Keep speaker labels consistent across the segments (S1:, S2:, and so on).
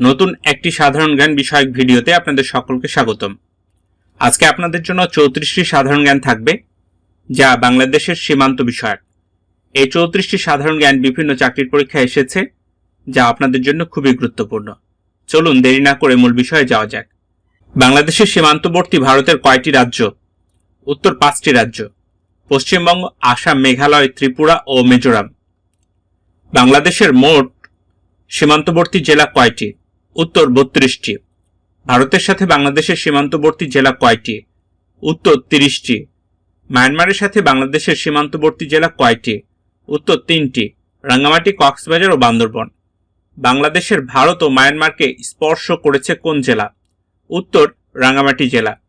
S1: নতুন একটি সাধারণ জ্ঞান বিষয়ক ভিডিওতে আপনাদের সকলকে স্বাগতম। আজকে আপনাদের জন্য চৌত্রিশটি সাধারণ জ্ঞান থাকবে, যা বাংলাদেশের সীমান্ত বিষয়ক। এই চৌত্রিশটি সাধারণ জ্ঞান বিভিন্ন চাকরির পরীক্ষায় এসেছে, যা আপনাদের জন্য খুবই গুরুত্বপূর্ণ। চলুন দেরি না করে মূল বিষয়ে যাওয়া যাক। বাংলাদেশের সীমান্তবর্তী ভারতের কয়টি রাজ্য? উত্তর পাঁচটি রাজ্য। পশ্চিমবঙ্গ, আসাম, মেঘালয়, ত্রিপুরা ও মিজোরাম। বাংলাদেশের মোট সীমান্তবর্তী জেলা কয়টি? উত্তর বত্রিশটি। ভারতের সাথে বাংলাদেশের সীমান্তবর্তী জেলা কয়টি? উত্তর তিরিশটি। মায়ানমারের সাথে বাংলাদেশের সীমান্তবর্তী জেলা কয়টি? উত্তর তিনটি। রাঙ্গামাটি, কক্সবাজার ও বান্দরবন। বাংলাদেশের ভারত ও মায়ানমারকে স্পর্শ করেছে কোন জেলা? উত্তর রাঙ্গামাটি জেলা।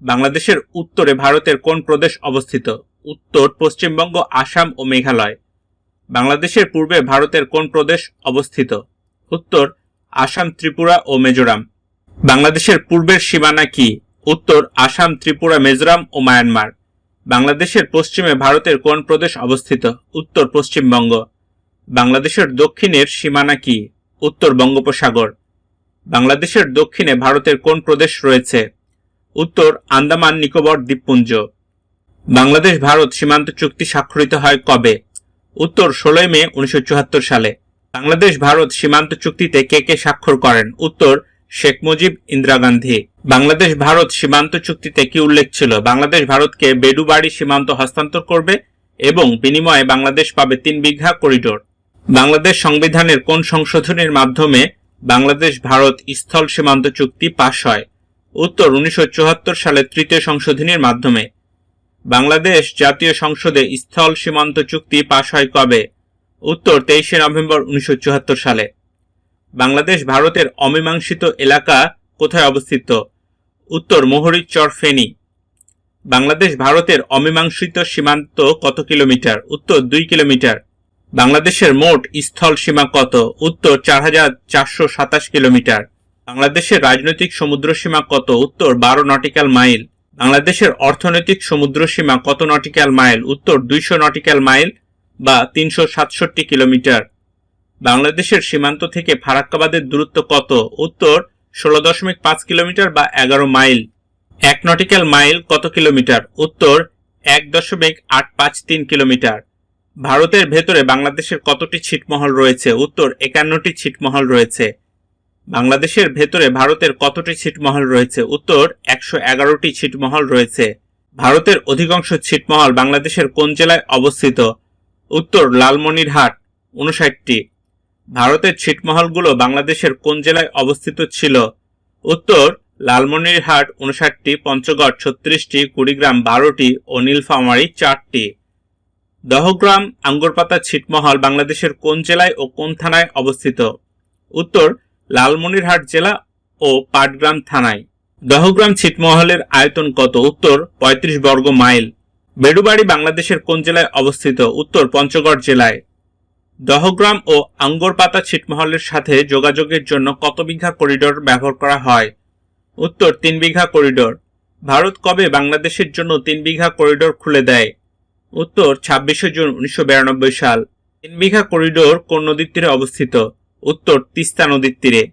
S1: বাংলাদেশের উত্তরে ভারতের কোন প্রদেশ অবস্থিত? উত্তর, পশ্চিমবঙ্গ, আসাম ও মেঘালয়। বাংলাদেশের পূর্বে ভারতের কোন প্রদেশ অবস্থিত? উত্তর আসাম, ত্রিপুরা ও মিজোরাম। বাংলাদেশের পূর্বের সীমানা কি? উত্তর, আসাম, ত্রিপুরা, মিজোরাম ও মায়ানমার। বাংলাদেশের পশ্চিমে ভারতের কোন প্রদেশ অবস্থিত? উত্তর, পশ্চিমবঙ্গ। বাংলাদেশের দক্ষিণের সীমানা কি? উত্তর, বঙ্গোপসাগর। বাংলাদেশের দক্ষিণে ভারতের কোন প্রদেশ রয়েছে? উত্তর, আন্দামান নিকোবর দ্বীপপুঞ্জ। বাংলাদেশ ভারত সীমান্ত চুক্তি স্বাক্ষরিত হয় কবে? উত্তর, ষোলোই মে, উনিশশো চুয়াত্তর সালে। বাংলাদেশ, ভারত সীমান্ত চুক্তিতে কে কে স্বাক্ষর করেন? উত্তর, শেখ মুজিব, ইন্দিরা গান্ধী। বাংলাদেশ, ভারত সীমান্ত চুক্তিতে কি উল্লেখ ছিল? বাংলাদেশ, ভারতকে বেডুবাড়ি সীমান্ত হস্তান্তর করবে এবং বিনিময়ে বাংলাদেশ পাবে তিন বিঘা করিডোর। বাংলাদেশ সংবিধানের কোন সংশোধনের মাধ্যমে বাংলাদেশ, ভারত স্থল সীমান্ত চুক্তি পাশ হয়? উত্তর, উনিশশো চুয়াত্তর সালে তৃতীয় সংশোধনীর মাধ্যমে। বাংলাদেশ জাতীয় সংসদে স্থল সীমান্ত চুক্তি পাশ হয় কবে? উত্তর তেইশে নভেম্বর উনিশশো চুয়াত্তর সালে। বাংলাদেশ ভারতের অমীমাংসিত এলাকা কোথায় অবস্থিত? উত্তর মোহরিচর ফেনী। বাংলাদেশ ভারতের অমীমাংসিত সীমান্ত কত কিলোমিটার? উত্তর দুই কিলোমিটার। বাংলাদেশের মোট স্থল সীমা কত? উত্তর চার হাজার চারশো সাতাশ কিলোমিটার। বাংলাদেশের রাজনৈতিক সমুদ্র সীমা কত? উত্তর বারো নটিক্যাল মাইল। বাংলাদেশের অর্থনৈতিক সমুদ্র সীমা কত নটিক্যাল মাইল? উত্তর দুইশো নটিক্যাল মাইল। বা তিনশো সাতষট্টি কিলোমিটার। বাংলাদেশের সীমান্ত থেকে ফারাক্কাবাদের দূরত্ব কত? উত্তর, ষোলো দশমিক পাঁচ কিলোমিটার বা এগারো মাইল। এক নটিক্যাল মাইল কত কিলোমিটার? উত্তর, এক দশমিক আট পাঁচ তিন কিলোমিটার। ভারতের ভেতরে বাংলাদেশের কতটি ছিটমহল রয়েছে? উত্তর, একান্নটি ছিটমহল রয়েছে। বাংলাদেশের ভেতরে ভারতের কতটি ছিটমহল রয়েছে? উত্তর, একশো এগারোটি ছিটমহল রয়েছে। ভারতের অধিকাংশ ছিটমহল বাংলাদেশের কোন জেলায় অবস্থিত? উত্তর লালমনিরহাট, উনষাটটি। ভারতের ছিটমহলগুলো বাংলাদেশের কোন জেলায় অবস্থিত ছিল? উত্তর লালমনিরহাট, উনষাটটি, পঞ্চগড়, ছত্রিশটি, কুড়িগ্রাম, বারোটি ও নীলফামারী, চারটি। দহগ্রাম, আঙ্গুরপাতা ছিটমহল বাংলাদেশের কোন জেলায় ও কোন থানায় অবস্থিত? উত্তর লালমনিরহাট জেলা ও পাটগ্রাম থানায়। দহগ্রাম ছিটমহলের আয়তন কত? উত্তর ৩৫ বর্গ মাইল। বেডুবাড়ি বাংলাদেশের কোন জেলায় অবস্থিত? উত্তর পঞ্চগড় জেলায়। দহগ্রাম ও আঙ্গরপাতা ছিটমহলের সাথে যোগাযোগের জন্য কত বিঘা করিডোর ব্যবহার করা হয়? উত্তর, তিন বিঘা করিডোর। ভারত কবে বাংলাদেশের জন্য তিন বিঘা করিডোর খুলে দেয়? উত্তর, ছাব্বিশে জুন উনিশশো বিরানব্বই সাল। তিন বিঘা করিডোর কোন নদীর তীরে অবস্থিত? উত্তর, তিস্তা নদীর তীরে।